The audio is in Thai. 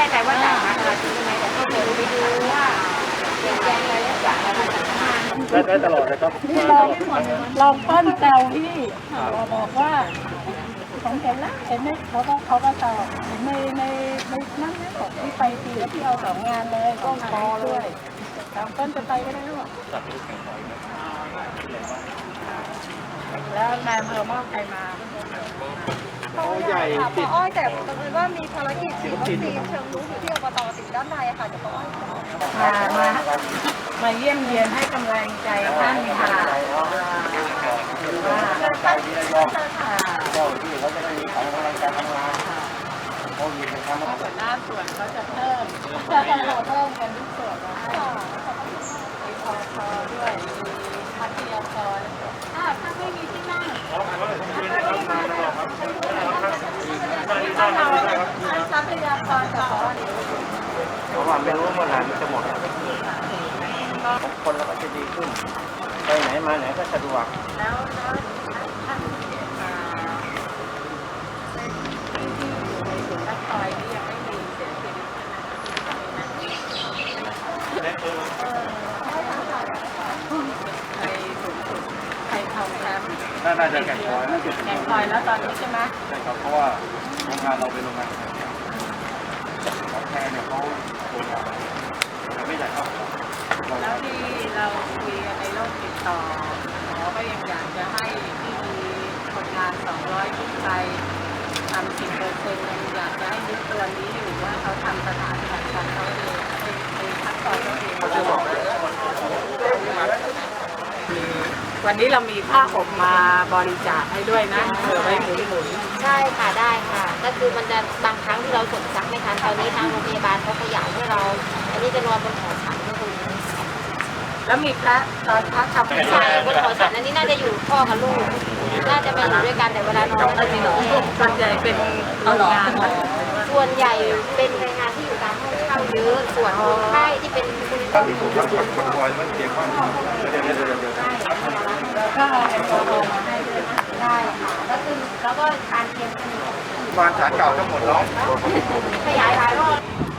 น่ใจว่าจากมาเราที่ไหนแต่ก็เดี๋ยวไปดูว่าเปลี่ยนแปลงอะไรหรือเปล่ากะรต่างๆ ได้ได้ตลอดนะครับมาพ้นะป้อนแซวพี่บอกว่าของเข็มล้วเห็นไหมเขาก็เขาก็ตอบในในในนั่นนะบอกพี่ไปทีที่เอาสองงานเลยก็พอเลยสองต้นจะไปไม่ได้หลูกแล้วนายเบอร์มอบใครมา เขาใหญ่ค่ะติดป้าอ้อยแต่บังเอิญว่ามีภารกิจฉีดวัคซีนเชิงรุกอยู่ที่อบตติดด้านในค่ะเดี๋ยวป้าอ้อยขอมามามาเยี่ยมเยียนให้กำลังใจท่านค่ะว่าใจดีระยองเจ้าที่เขาจะได้มีของกำลังการทำงานเขามีเป็นคำว่าหัวหน้าส่วนเขาจะเพิ่มจะเพิ่มกันทุกส่วนนะมีพอพอด้วยมีพัทยากรอ่าถ้าไม่มีที่นั่งถ้าเราทรัพยากรจะขอเดี๋ยว เพราะว่าไม่รู้เมื่อไหร่มันจะหมดของคนเราก็จะดีขึ้น ไปไหนมาไหนก็สะดวกแล้วแล้วท่านอ่าที่ที่อยู่ในศูนย์รักคอยนี่ยังไม่มีเสียชีวิตใช่ไหมใครสูงสุดใครทองแชมป์น่าจะแข่งคอยน่าจะแข่งคอยแล้วตอนนี้ใช่ไหมใช่ครับเพราะว่าโรงงานเราเป็นโรงงานแของแพรเนี่ยเขาโรงงาแต่ไม่ใหญ่เท่าเราแล้วที่เราคุยกันในโลกติดต่อหมอก็ยังอยากจะให้ที่มีคนงาน 200ขึ้นไปทำสิบเปอร์เซ็นต์ยังอยากจะให้ยึดตัวนี้อยู่ว่าเขาทำสถานการณ์ของเขาเองเป็นคัดกรองตัวเองวันนี้เรามีผ้าห่มมาบริจาคให้ด้วยนะเผื่อไว้หมุนหมุนใช่ค่ะได้ค่ะ ก็คือมันจะบางครั้งที่เราส่งซักไม่ ทันตอนนี้ทางโรงพยาบาลเขาขยายให้เรา อันนี้จะนอนบนหอฉันก็คือแล้วมีพระตอนพระทำใช่บนหอฉันอันนี้น่าจะอยู่พ่อกับลูก น่าจะมาอยู่ด้วยกันแต่เวลานอนก็จะนอนแยกส่วนใหญ่เป็นโรงงานส่วนใหญ่เป็นแรงงานที่อยู่ตามห้องเช่าเยอะส่วนคนไข้ที่เป็นคุณตั้ที่ถูกตั้งคนคอยมันเกี่ยวข้องเดี๋ยวเดี๋ยวเดี๋ยว แล้วคือแล้วก็การเตรียมสนิทบ้านฐานเก่าทั้งหมดแล้วขยายหลายรอบ